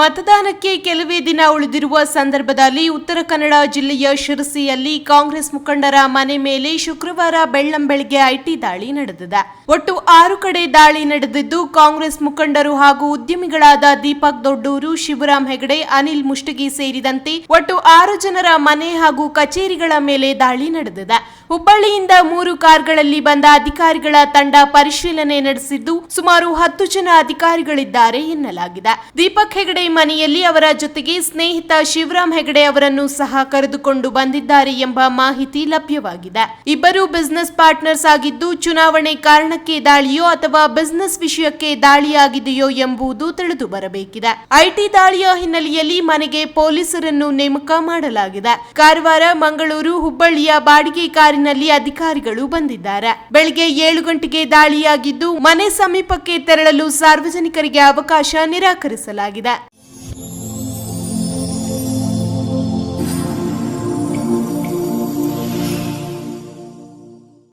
ಮತದಾನಕ್ಕೆ ಕೆಲವೇ ದಿನ ಉಳಿದಿರುವ ಸಂದರ್ಭದಲ್ಲಿ ಉತ್ತರ ಕನ್ನಡ ಜಿಲ್ಲೆಯ ಶಿರಸಿಯಲ್ಲಿ ಕಾಂಗ್ರೆಸ್ ಮುಖಂಡರ ಮನೆ ಮೇಲೆ ಶುಕ್ರವಾರ ಬೆಳ್ಳಂಬೆಳಗ್ಗೆ ಐಟಿ ದಾಳಿ ನಡೆದಿದೆ. ಒಟ್ಟು ಆರು ಕಡೆ ದಾಳಿ ನಡೆದಿದ್ದು, ಕಾಂಗ್ರೆಸ್ ಮುಖಂಡರು ಹಾಗೂ ಉದ್ಯಮಿಗಳಾದ ದೀಪಕ್ ದೊಡ್ಡೂರು, ಶಿವರಾಮ್ ಹೆಗಡೆ, ಅನಿಲ್ ಮುಷ್ಟಗಿ ಸೇರಿದಂತೆ ಒಟ್ಟು ಆರು ಜನರ ಮನೆ ಹಾಗೂ ಕಚೇರಿಗಳ ಮೇಲೆ ದಾಳಿ ನಡೆದಿದೆ. ಹುಬ್ಬಳ್ಳಿಯಿಂದ ಮೂರು ಕಾರ್ಗಳಲ್ಲಿ ಬಂದ ಅಧಿಕಾರಿಗಳ ತಂಡ ಪರಿಶೀಲನೆ ನಡೆಸಿದ್ದು ಸುಮಾರು ಹತ್ತು ಜನ ಅಧಿಕಾರಿಗಳಿದ್ದಾರೆ ಎನ್ನಲಾಗಿದೆ. ದೀಪಕ್ ಹೆಗಡೆ ಮನೆಯಲ್ಲಿ ಅವರ ಜೊತೆಗೆ ಸ್ನೇಹಿತ ಶಿವರಾಮ್ ಹೆಗಡೆ ಅವರನ್ನು ಸಹ ಕರೆದುಕೊಂಡು ಬಂದಿದ್ದಾರೆ ಎಂಬ ಮಾಹಿತಿ ಲಭ್ಯವಾಗಿದೆ. ಇಬ್ಬರು ಬಿಸಿನೆಸ್ ಪಾರ್ಟ್ನರ್ಸ್ ಆಗಿದ್ದು ಚುನಾವಣೆ ಕಾರಣಕ್ಕೆ ದಾಳಿಯೋ ಅಥವಾ ಬಿಸಿನೆಸ್ ವಿಷಯಕ್ಕೆ ದಾಳಿಯಾಗಿದೆಯೋ ಎಂಬುದು ತಿಳಿದು ಬರಬೇಕಿದೆ. ಐಟಿ ದಾಳಿಯ ಹಿನ್ನೆಲೆಯಲ್ಲಿ ಮನೆಗೆ ಪೊಲೀಸರನ್ನು ನೇಮಕ ಮಾಡಲಾಗಿದೆ. ಕಾರವಾರ, ಮಂಗಳೂರು, ಹುಬ್ಬಳ್ಳಿಯ ಬಾಡಿಗೆ ಕಾರಿನಲ್ಲಿ ಅಧಿಕಾರಿಗಳು ಬಂದಿದ್ದಾರೆ. ಬೆಳಗ್ಗೆ ಏಳು ಗಂಟೆಗೆ ದಾಳಿಯಾಗಿದ್ದು ಮನೆ ಸಮೀಪಕ್ಕೆ ತೆರಳಲು ಸಾರ್ವಜನಿಕರಿಗೆ ಅವಕಾಶ ನಿರಾಕರಿಸಲಾಗಿದೆ.